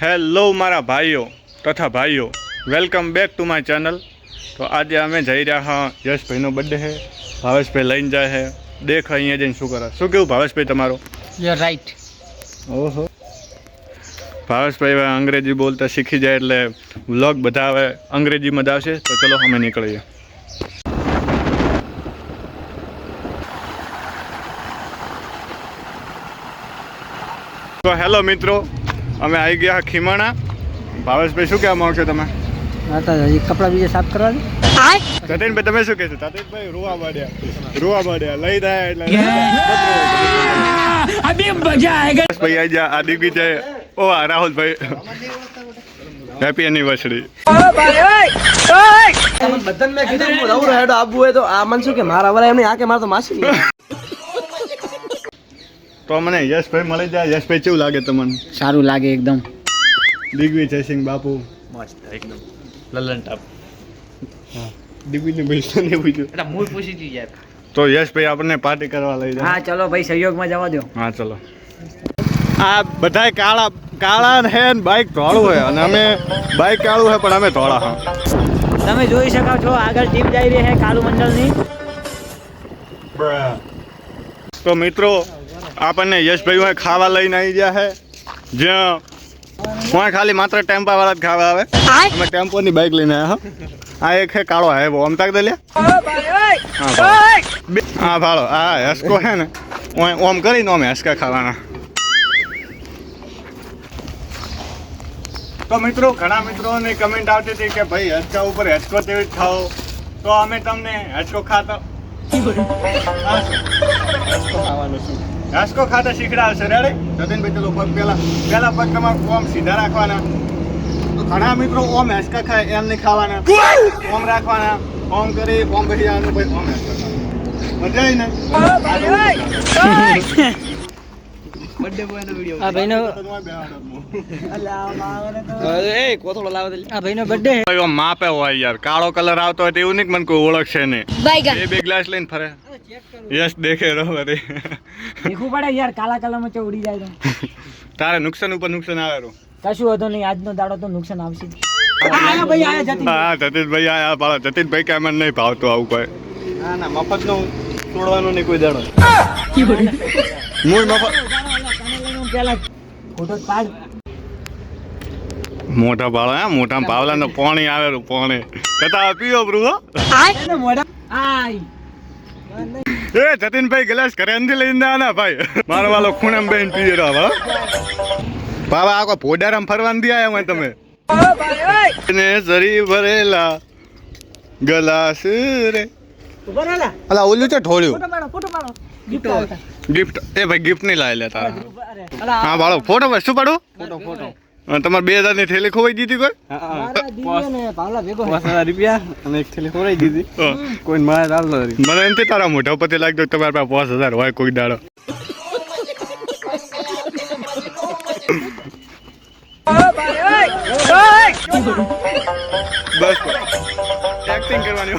Hello મારા ભાઈઓ તથા ભાઈઓ. Welcome back to my channel તો આજે અમે જઈ રહ્યા હા યશભાઈનો બર્થડે છે ભાવેશભાઈ લઈને જાય છે. દેખ અહીંયા જઈને શું કરે. શું કેવું ભાવેશભાઈ તમારો? યુ રાઈટ ઓહો. ભાવેશભાઈ હવે અંગ્રેજી બોલતા શીખી જાય એટલે વ્લોગ બધા હવે અંગ્રેજીમાં જ આવશે. તો ચલો અમે નીકળીએ. તો હેલો મિત્રો. અમે આવી ગયા ખીમાણા. ભાવેશભાઈ શું કહેવા માંગશો તમે? હા તો હજી કપડાં બીજા સાફ કરવા દે. જતીનભાઈ તમે શું કહેશો? જતીનભાઈ રૂવા માંડ્યા રૂવા માંડ્યા લઈ જાય એટલે અભી મજા આયેગા ભાઈ આઈ જા આ દિગ્વિજય ઓ રાહુલભાઈ. હેપી એનિવર્સરી બધાને મેં કીધું હું રહું હેડો આવવું હોય તો આ મન શું કે મારા વરા એમની આ કે મારે તો માસી. તો મને યશભાઈ મળી જાય. યશભાઈ કેવું લાગે તમને? સારું લાગે એકદમ. દિગ્વિજય સિંહ બાપુ. મસ્ત એકદમ. લલન ટાપ. દિગ્વિજય ભાઈ ને પૂછ્યું એટલે મૂળ પૂછી દી યાર. તો યશભાઈ આપણને પાર્ટી કરવા લઈ જાય. હા ચલો ભાઈ સહયોગમાં જવા દો. હા ચલો. આ બધાય કાળા કાળા હે ને બાઈક ધોળું હોય અને અમે બાઈક કાળું હોય પણ અમે ધોળા હા. તમે જોઈ શકો છો આગળ ટીમ જઈ રહી છે કાળું મંડળની તો મિત્રો આપણને યશભાઈ હોય ખાવા લઈને આવી ગયા છે. જ્યાં હું ખાલી માત્ર ટેમ્પા વાળા જ ખાવા આવે? અમે ટેમ્પોની બાઈક લઈને આવ્યા આ એક છે કાળો હે આમ તાક દે હા ભાળો. હા આ હેસકો હે ને. ઓમ કરીને અમે હસકા ખાવાના. તો મિત્રો ઘણા મિત્રોની કમેન્ટ આવતી હતી કે ભાઈ હેચકા ઉપર હેચકો તેવી જ ખાઓ તો અમે તમને હેચકો ખાતા હેચકો ખાતા શીખડાવશે. રેડી જતીનભાઈ ચલો પગ પહેલા. પહેલા પગ તમારે ઓમ સીધા રાખવાના. ઘણા મિત્રો ઓમ હેસકા ખાય એમ નહીં ખાવાના. ઓમ રાખવાના. ઓમ કરી ઓમ પછી આનું ભાઈ ઓમ હેસકા મજા આવી ને? બર્થડે બોય વિડિયો આ ભાઈનો એ કોથળો લાવ આ ભાઈનો બર્થડે છે માપે હોય યાર કાળો કલર આવતો હોય તો એવું નહીં મને કોઈ ઓળખશે નહીં. બે બે ગ્લાસ લઈને ફરે. યસ દેખે રહો અરે શીખવું પડે યાર કાલા કલરમાં ચો ઉડી જાય તારે નુકસાન ઉપર નુકસાન આવે રું. કશું હતો નહીં આજનો દાડો તો નુકસાન આવશે. આયા આયા જતીનભાઈ જતીનભાઈ કે મને નહીં ભાવતું આવું કોઈ. ના ના મફતનું તોડવાનું નહીં કોઈ દાડો. મૂળ મફત પેલા ફોટો પાડ. મોટા ભાળો હા મોટા પાવલાનો પાણી આવેલું પાણી. કતા પીઓ બ્રુઓ મોઢા આય. એ જતીનભાઈ ગ્લાસ ઘરે અંધી લઈને આના ભાઈ. મારો વાલો ખૂણે બેન પી રહ્યો હો. બાબા આખો કોઈ ભોડારામ ફરવાનું દે આયા હોય તમે? ને જરી ભરેલા ગલાસ રે. ભરેલા અલા ઓલું છે ઠોળ્યું ફોટો પાડો ફોટો પાડો. ગિફ્ટ આવતા. ગિફ્ટ એ ભાઈ ગિફ્ટ નહીં લાવી લેતા હા ભાડો ફોટો ભાઈ શું પાડું? ફોટો ફોટો તમારે બે થેલી ખોવાઈ દીધી કોઈ? મારા ને હજાર રૂપિયા અને એક થેલી ખોવાઈ દીધી કોઈ મારે ચાલતો નથી. મને એમ તારા મોઢા ઉપરથી લાગતો તમારા પાસે પાંચ હજાર હોય કોઈ દાડો. બસ. એક્ટિંગ કરવાની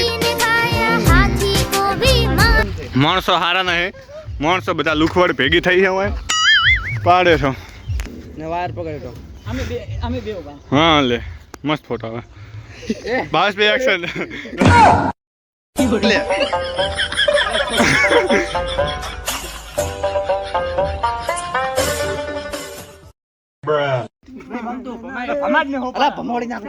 માણસો હારા નહીં. માણસો બધા લુખવડ ભેગી થઈ છે હોય. પાડે છો. ને વાયર પકડ્યો અમે બે અમે બે ઊભા. હા લે. મસ્ત ફોટો આવે. બસ બે એક્શન લે. હો ભમાડી નાખ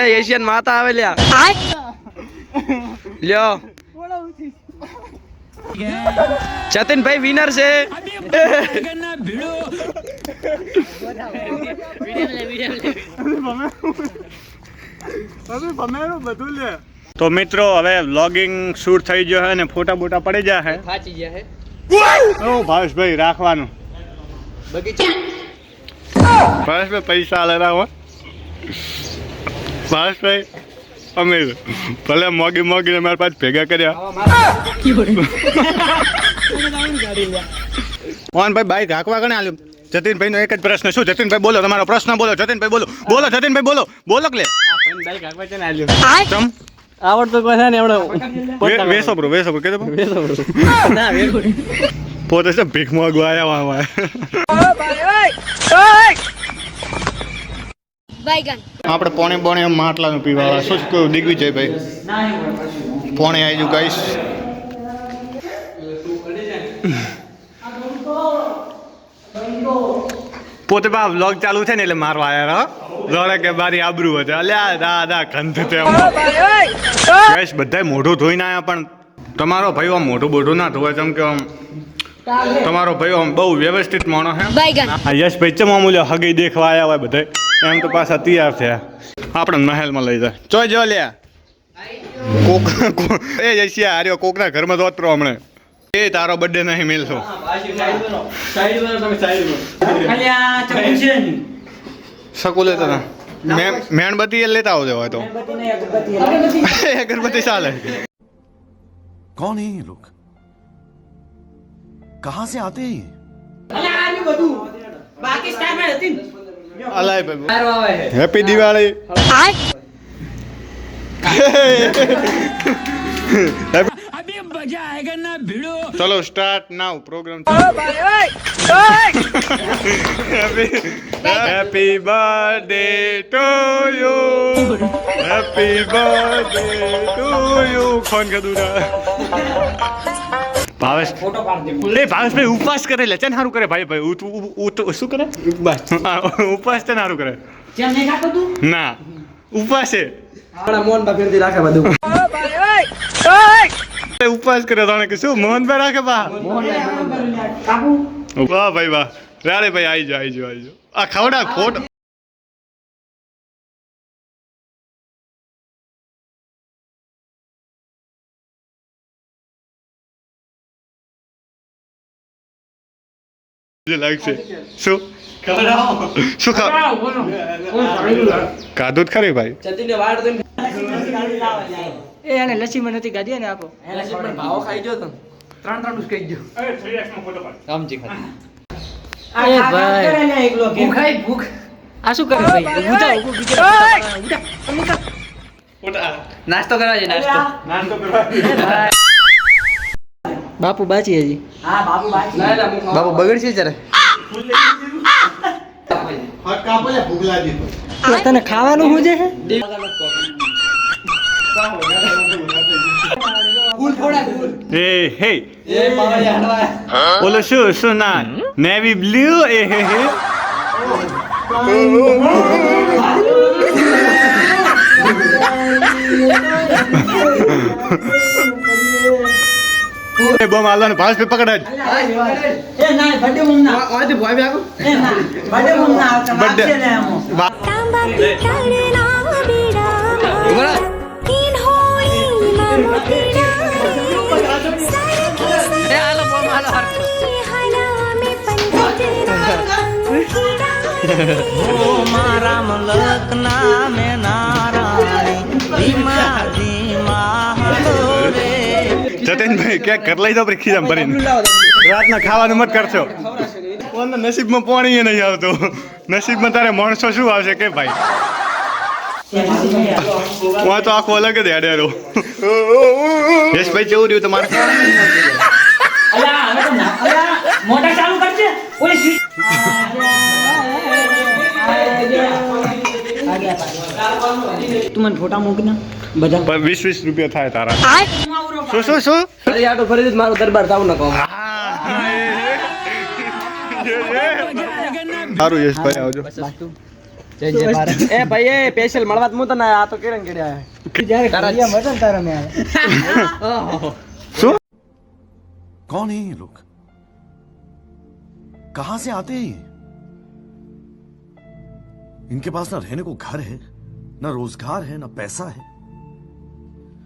એ એશિયન માતા આવે લ્યા લ્યો જતીનભાઈ વિનર છે તો મિત્રો હવે વ્લોગિંગ શૂટ થઈ ગયો છે અને ફોટા બોટા પડી ગયા છે. થાચી ગયા હે ઓ ભાવેશભાઈ રાખવાનું. બગીચા. ભાવેશભાઈ પૈસા લેતા હો. ભાવેશભાઈ અમીર ભલે મોગી મોગીને મારા પાસે ભેગા કર્યા. મોહનભાઈ, બાઈક હાંકવા ગણે આલ્યું. જતીનભાઈ નો એક જ પ્રશ્ન, શું? જતીનભાઈ, બોલો, તમારો પ્રશ્ન બોલો, જતીનભાઈ, બોલો. બોલો, જતીનભાઈ, બોલો. બોલો કે આવડતો કોઈ ને એમણે બ્રો, વેસો બ્રો વેસો બ્રો. કીધું પોતે છે ભીખ માંગવા આવ્યા વાહ બાયગન. આપણે પોણે પોણે માટલા નું પીવા શું કહ્યું દિગ્વિજય ભાઈ? પોણે આવી ગાઈશ પોતે બા વ્લોગ ચાલુ છે ને એટલે મારો આયા જોડે કે મારી આબરૂ હશે અલ્યા દા દા છે તે બધાય મોઢું ધોઈને આયા પણ તમારો ભાઈ મોઢું બોઢું ના ધોવા ચમ કે આમ. તમારો ભાઈ આમ બહુ વ્યવસ્થિત માણો હે. આ યશભાઈ ચમ અમૂલ્ય હગી દેખવા આવ્યા હોય બધા એમ તો પાછા તૈયાર થયા. આપણે મહેલમાં લઈ જાય. ચો જો લ્યા. કોક એ યશિયા આર્યો કોકના ઘરમાં દોતરો હમણે. એ તારો બર્થડે નહીં મેલશો શકુલે તો મેણબત્તી એ લેતા આવજો હોય તો. અગરબત્તી. ચાલે. કોણ હે લોક? कहां से आते हैं ये? અલ્યા આની બધું બાકી સ્ટાઇલ હતી ને અલાય ભાઈ મારો આવે છે હેપી દિવાળી ચલો start now programme happy birthday to you happy birthday to you phone કર દૂરા ભાવેશ ફોટો પાડ દે. એ ભાવેશભાઈ ઉપવાસ કરે લે. ચેન સારું કરે? ભાઈ ભાઈ શું કરે? ઉપવાસ. ઉપવાસ ચેન સારું કરે. જેમ નહીં ખાતો તું? ના. ઉપવાસ છે. આપણા મોહન બાપેરથી રાખે બધું. ઉપવાસ કરે તને કે શું? મોહનભાઈ રાખે બા. વાહ ભાઈ વાહ. રાડે ભાઈ આવી જાઓ આવી જાઓ આવી જાઓ. આ ખવડા ફોટો લાગશે. શું? જ ખરી ભાઈ. એ એને લસી માં નથી ગાધી ને આપો. ભાવો ખાઈ ગયો તો. ત્રણ ત્રણ ઉસકાઈ ગયો. સમજી ખાતી એ ભાઈ. ભૂખ ભૂખ. આ શું કરે ભાઈ નાસ્તો કરવા છે નાસ્તો. બાપુ બાચી હજી. બાપુ બગડશે જરા. તને ખાવાનું શું છે બોલો હે. એ પાવડિયા હડવા ઓલો શું શું ના? નેવી બ્લુ એ હે હે. બમ આલાને ભાસ પે પકડ જ. એ ના બડે મમ ના. આજે ભોય બે આવો એ ના બડે મમ ના આવતા બડે ને તાંબા પિત્તળના બીડામાં ઊભા તીન હોઈ મામુતીડા સરખી એ આલો બોમ આલો હર મારા મલકના નામે નારાયણ ધીમા ધીમા હલો રે જતીનભાઈ ક્યાંક ઘર લઈ જાઓ પછી ખીજામ ભરીને. રાતના ખાવાનું મત કરશો. નસીબમાં પાણી નહીં આવતું. નસીબમાં તારે માણસો શું આવશે કે ભાઈ? હું તો આખો અલગ જ હેડેરો યશભાઈ કેવું રહ્યું તમારે? તો ચાલુ કરજે. મને ફોટા મૂક બધા. વીસ વીસ રૂપિયા થાય તારા. શું શું શું અરે આટો ફરી મારો દરબાર થાવ ન કહો સારું યશભાઈ આવજો એ ભાઈ એ સ્પેશિયલ મળવા હું તને આ તો કેરન કેડ્યા જ્યારે ઘડિયા મટન તારા મેં આવે. શું कौन है ये लोग कहां से आते हैं ये इनके पास ना रहने को घर है ना रोजगार है ना पैसा है